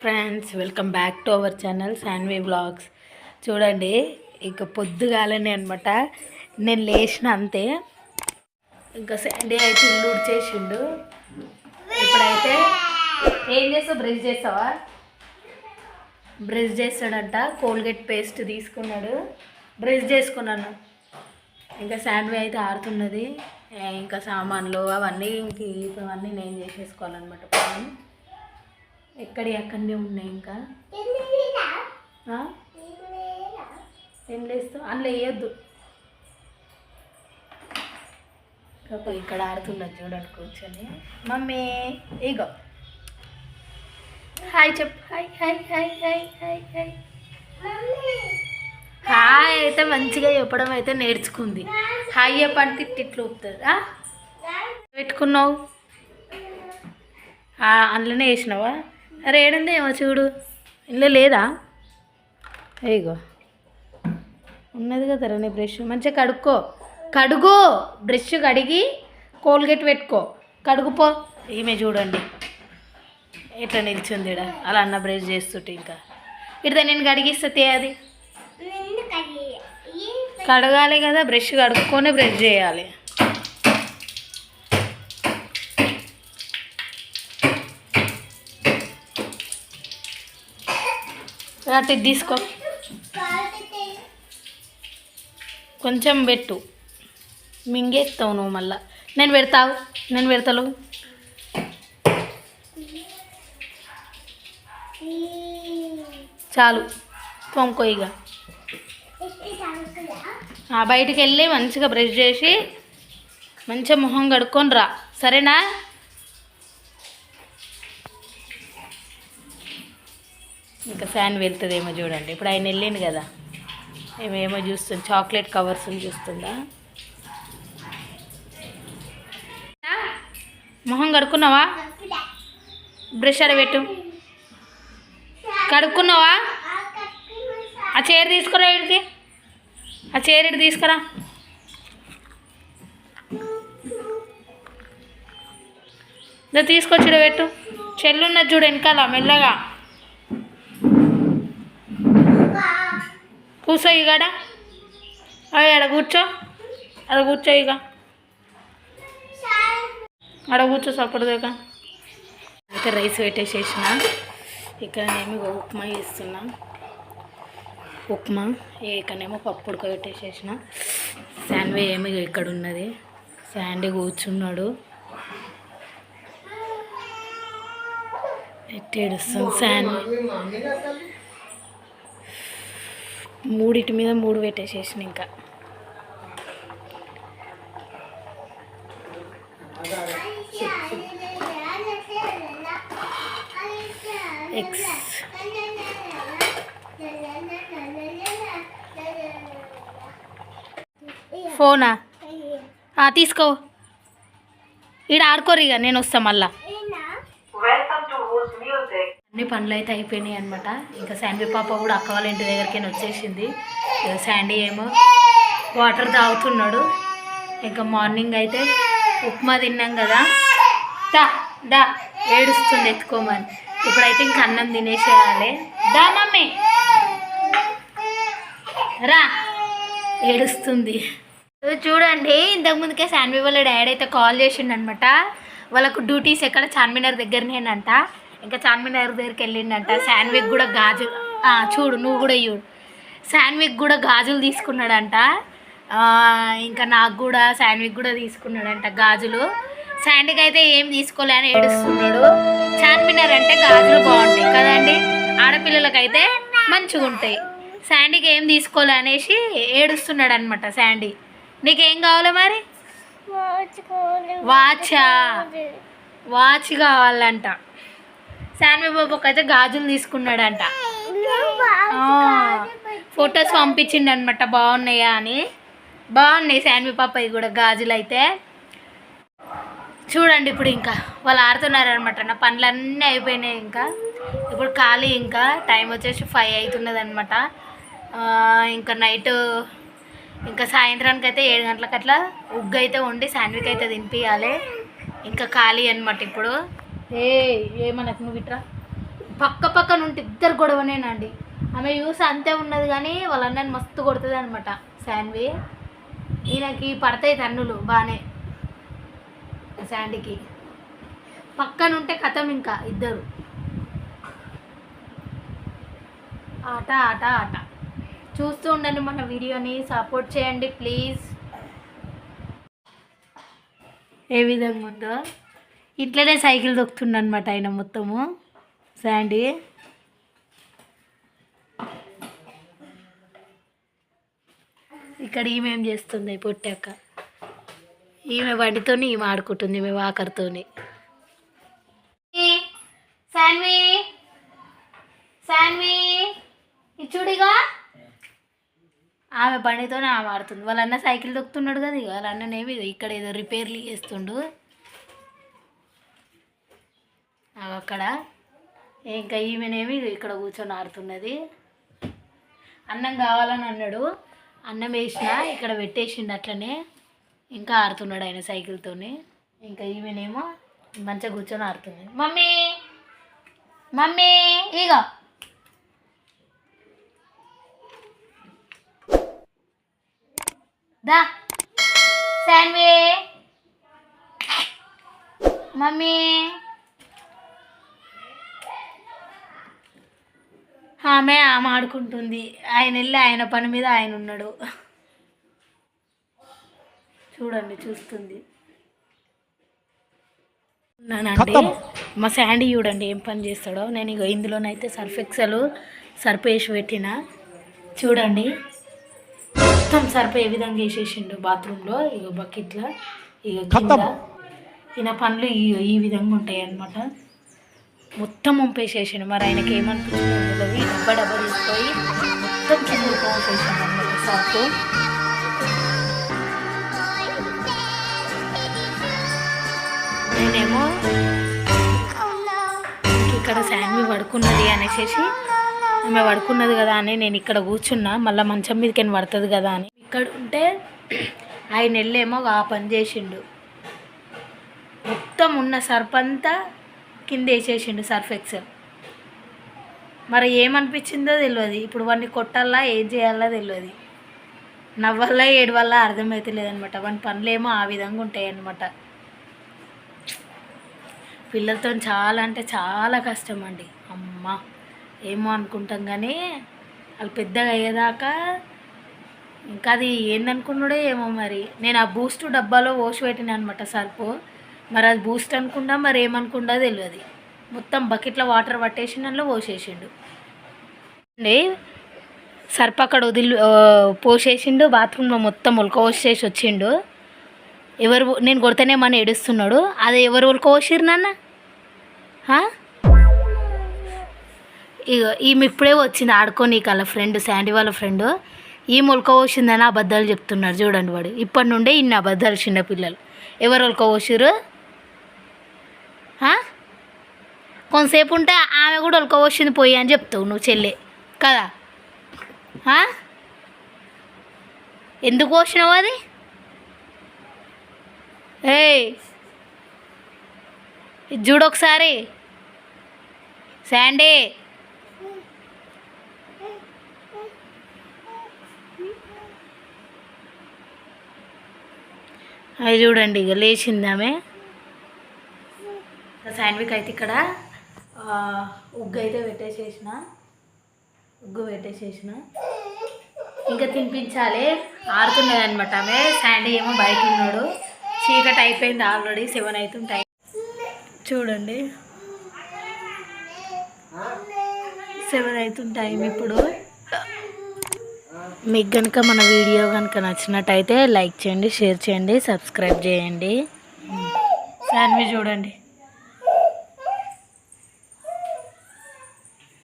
Friends welcome back to our channel Shanvi vlogs చూడండి ఇక పొద్దుగాలనే అనమాట నేను లేచిన అంతే. ఇంకా శాండీ అయితే ఇల్లు చేసిండు ఇప్పుడైతే ఏం చేస్తావు? బ్రష్ చేస్తావా? బ్రష్ చేస్తాడంట. కోల్గేట్ పేస్ట్ తీసుకున్నాడు. బ్రష్ చేసుకున్నాను. ఇంకా శాండ్వీ అయితే ఆడుతున్నది ఇంకా సామాన్లు అవన్నీ ఇంక ఇవన్నీ నేను చేసేసుకోవాలన్నమాట. పని ఎక్కడి అక్కడనే ఉన్నాయి ఇంకా? ఏం లేస్తావు? అందులో వేయొద్దు. ఇక్కడ ఆడుతున్నది చూడండి కూర్చొని. మమ్మీ ఇగో. హాయ్ చెప్పు. Hi hi hi hi hi hi hi అయితే మంచిగా చెప్పడం అయితే నేర్చుకుంది. హాయ్ చెప్పంటే ఇట్లా ఊపుతుంది. పెట్టుకున్నావు? అందులోనే వేసినావా? అరే ఏడుంది ఏమో చూడు. ఇందులో లేదా? ఇగో ఉన్నది కదా నీ బ్రష్. మంచిగా కడుక్కో. కడుగు. బ్రష్ కడిగి కోల్గేట్ పెట్టుకో. కడుగుపో ఈమె చూడండి. ఎట్లా నిల్చుంది అలా అన్న బ్రష్ చేస్తుంటే ఇంకా. ఇడితే నేను కడిగిస్తే అది. కడగాలి కదా బ్రష్ కడుక్కొని బ్రష్ చేయాలి. అటు తీసుకో. కొంచెం పెట్టు. మింగేస్తావు నువ్వు మళ్ళా. నేను పెడతావు నేను పెడతాను చాలు. తోముకో ఇక ఆ, బయటికి వెళ్ళి మంచిగా బ్రష్ చేసి మంచిగా మొహం కడుక్కొని రా. సరేనా? ఇంకా ఫ్యాన్ వెళ్తుందేమో చూడండి. ఇప్పుడు ఆయన వెళ్ళిండు కదా. ఏమేమో చూస్తుంది. చాక్లెట్ కవర్స్ చూస్తుందా? మొహం కడుక్కున్నావా? బ్రష్ అడబెట్టు కడుక్కున్నావా? ఆ చైర్ తీసుకురా ఇడికి ఆ చైర్ ఇటు తీసుకురా. ఇదో తీసుకొచ్చి పెట్టు. చెల్లున్నది చూడు వెనకాల మెల్లగా. కూర్చో ఇగాడ అవి ఆడ కూర్చో. ఆడ కూర్చో ఇక ఆడ కూర్చో సపడదాక అయితే రైస్ పెట్టేసేసిన. ఇక్కడ నేను ఉప్మా చేస్తున్నా. ఉప్మా ఇక్కడనేమో పప్పు ఉడకబెట్టేసేసిన. శాండ్వే ఏమి ఇక్కడ ఉన్నది. శాండీ కూర్చున్నాడు. ఎట్టేడుస్తుంది శాండ్ మూడిటి మీద మూడు పెట్టేసేసిన ఇంకా. ఎక్స్ ఫోనా? తీసుకో. ఈడ ఆడుకోరు ఇక నేను వస్తా మళ్ళా. అన్ని పనులు అయితే అయిపోయినాయి అనమాట ఇంకా శాండీ పాప కూడా అక్క వాళ్ళ ఇంటి దగ్గరికి వచ్చేసింది. శాండీ ఏమో వాటర్ తాగుతున్నాడు. ఇంకా మార్నింగ్ అయితే ఉప్మా తిన్నాం కదా. దా దా ఏడుస్తుంది ఎత్తుకోమని. ఇప్పుడైతే ఇంకా అన్నం తినేసేయాలి. దా మమ్మీ. రా. ఏడుస్తుంది. చూడండి ఇంతకుముందుకే శాన్వి వాళ్ళ డాడీ అయితే కాల్ చేసిండనమాట వాళ్ళకు డ్యూటీస్ ఎక్కడ చార్మినార్ దగ్గరనేనంట. ఇంకా చార్మినార్ దగ్గరికి వెళ్ళిండంట. శాన్విక్ కూడా గాజులు ఆ, చూడు నువ్వు కూడా చూడు శాన్విక్ కూడా గాజులు తీసుకున్నాడంట. ఇంకా నాకు కూడా శాన్విక్ కూడా తీసుకున్నాడంట గాజులు. శాండీకి అయితే ఏం తీసుకోలే అని ఏడుస్తున్నాడు. చార్మినార్ అంటే గాజులు బాగుంటాయి కదండి? ఆడపిల్లలకైతే మంచిగా ఉంటాయి. శాండీకి ఏం తీసుకోలే అనేసి ఏడుస్తున్నాడు అనమాట శాండీ నీకేం కావాలి మరి? వాచా? వాచ్ కావాలంట. శాన్వి బాబుకి అయితే గాజులు తీసుకున్నాడంట. ఫొటోస్ పంపించిండు అనమాట బాగున్నాయా అని. బాగున్నాయి శాన్వి పాపయ్య కూడా గాజులు అయితే చూడండి ఇప్పుడు ఇంకా వాళ్ళు ఆడుతున్నారనమాట నా పనులన్నీ అయిపోయినాయి ఇంకా. ఇప్పుడు ఖాళీ ఇంకా టైం వచ్చేసి ఫైవ్ అవుతున్నది అనమాట ఇంకా నైట్ ఇంకా సాయంత్రానికి అయితే ఏడు గంటలకు అట్లా ఉగ్గు అయితే వండి శాండ్విచ్ అయితే తినిపించాలి ఇంకా ఖాళీ అనమాట ఇప్పుడు. ఏ ఏమనకు నువ్వు ఇట్రా. పక్క పక్కన ఉంటే ఇద్దరు గొడవనేనండి. ఆమె యూస్ అంతే ఉన్నది కానీ వాళ్ళ అన్నని మస్తు కొడుతుంది అనమాట శాన్వి ఈయనకి పడతాయి తన్నులు బాగానే శాండీకి. పక్కన ఉంటే కథం ఇంకా ఇద్దరు. ఆట ఆట ఆట. చూస్తూ ఉండండి మన వీడియోని సపోర్ట్ చేయండి ప్లీజ్. ఏ విధంగా ఉందో. ఇట్లనే సైకిల్ దొక్కుతుండనమాట ఆయన మొత్తము. శాండీ ఇక్కడ ఈమె ఏం చేస్తుంది పొట్టాక ఈమె బండితోని ఈమె ఆడుకుంటుంది ఈమె వాకర్తోని శాన్వి శాన్వి ఇచ్చుడిగా ఆమె బండితోనే ఆమె ఆడుతుంది. వాళ్ళ అన్న సైకిల్ దొక్కుతున్నాడు కదా ఇక వాళ్ళ అన్ననేమి ఇక్కడ ఏదో రిపేర్లు చేస్తుండు ఆమె అక్కడ. ఇంకా ఈమెనేమి ఇక్కడ కూర్చొని ఆడుతున్నది. అన్నం కావాలని అన్నాడు. అన్నం వేసిన ఇక్కడ పెట్టేసిండు అట్లనే. ఇంకా ఆడుతున్నాడు ఆయన సైకిల్తోని ఇంకా ఈమెనేమో మంచిగా కూర్చొని ఆడుతుంది. మమ్మీ! మమ్మీ! ఇగ! దా! శాన్వి! మమ్మీ! ఆమె ఆమె ఆడుకుంటుంది. ఆయన వెళ్ళి ఆయన పని మీద ఆయన ఉన్నాడు. చూడండి చూస్తుంది. ఉన్నానండి. మా శాండీ చూడండి ఏం పని చేస్తాడో. నేను ఇక ఇందులోనైతే సర్ఫ్ ఎక్సెల్ సర్ఫ్ వేసి పెట్టిన. చూడండి. మొత్తం సర్ఫ్ ఏ విధంగా వేసేసిండు బాత్రూంలో. ఇక బకెట్లో ఇక కింద. ఈయన పనులు ఈ ఈ విధంగా ఉంటాయి అన్నమాట మొత్తం పంపేసేసాడు మరి ఆయనకి ఏమనిపించిందో తెలియదు డబ్బా డబ్బా తీసుకొని మొత్తం కింద పంపేసాడు అన్నమాట సర్ఫ్ నేనేమో ఇక్కడ శాన్వి పడుకున్నది అనేసి ఆమె పడుకున్నది కదా అని నేను ఇక్కడ కూర్చున్నా. మళ్ళీ మంచం మీదకి పడుతుంది కదా అని. ఇక్కడ ఉంటే ఆయన వెళ్ళేమో ఆ పని చేసిండు. మొత్తం ఉన్న సర్ఫ్ అంతా కింద వేసేసిండు సర్ఫ్ ఎక్సెల్ మరి ఏమనిపించిందో తెలియదు ఇప్పుడు వాడిని కొట్టాలా ఏం చేయాలా తెలియదు నవ్వల్లా ఏడు వల్ల అర్థమైతే లేదనమాట వాని పనులేమో ఆ విధంగా ఉంటాయన్నమాట. పిల్లలతో చాలా అంటే చాలా కష్టం అండి అమ్మ ఏమో అనుకుంటాం కానీ వాళ్ళు పెద్దగా అయ్యేదాకా ఇంకా అది ఏందనుకున్నాడో ఏమో మరి. నేను ఆ బూస్ట్ డబ్బాలో పోసి పెట్టినా అనమాట సర్పు. మరి అది బూస్ట్ అనుకుండా మరి ఏమనుకుండా తెలియదు మొత్తం బకెట్లో వాటర్ పట్టేసి అందులో పోసేసిండు. అండి అక్కడ వదిలి పోసేసిండు బాత్రూంలో మొత్తం ఉల్క పోసేసి వచ్చిండు. ఎవరు నేను కొడితేనే మన ఏడుస్తున్నాడు? అది ఎవరు ఉల్క పోసిరు నాన్న? ఇక ఈమె ఇప్పుడే వచ్చింది ఆడుకోని వాళ్ళ ఫ్రెండ్ శాండీ వాళ్ళ ఫ్రెండ్ ఈ మొలక పోసిందని అబద్ధాలు చెప్తున్నారు చూడండి వాడు. ఇప్పటి నుండే ఇన్ని అబద్ధాలు చిన్న పిల్లలు ఎవరు మొలక పోసిరు కొంతసేపు ఉంటే ఆమె కూడా ఒలక పోయి అని చెప్తావు నువ్వు చెల్లె. కదా? ఎందుకు వచ్చినావు అది? ఏయ్! ఇది చూడు ఒకసారి. శాండీ! అది చూడండి ఇక లేచింది ఆమె శాండ్విక్ అయితే ఇక్కడ ఉగ్గు అయితే పెట్టేసేసిన. ఉగ్గు పెట్టేసేసిన. ఇంకా తినిపించాలి. ఆడుతున్నది అనమాట ఆమె. శాండీ ఏమో బయట ఉన్నాడు చీకటి అయిపోయింది ఆల్రెడీ సెవెన్ అవుతుంది టైం. చూడండి. సెవెన్ అవుతుంది టైం ఇప్పుడు. మీకు కనుక మన వీడియో కనుక నచ్చినట్టయితే లైక్ చేయండి షేర్ చేయండి సబ్స్క్రైబ్ చేయండి. శాండ్విచ్ చూడండి.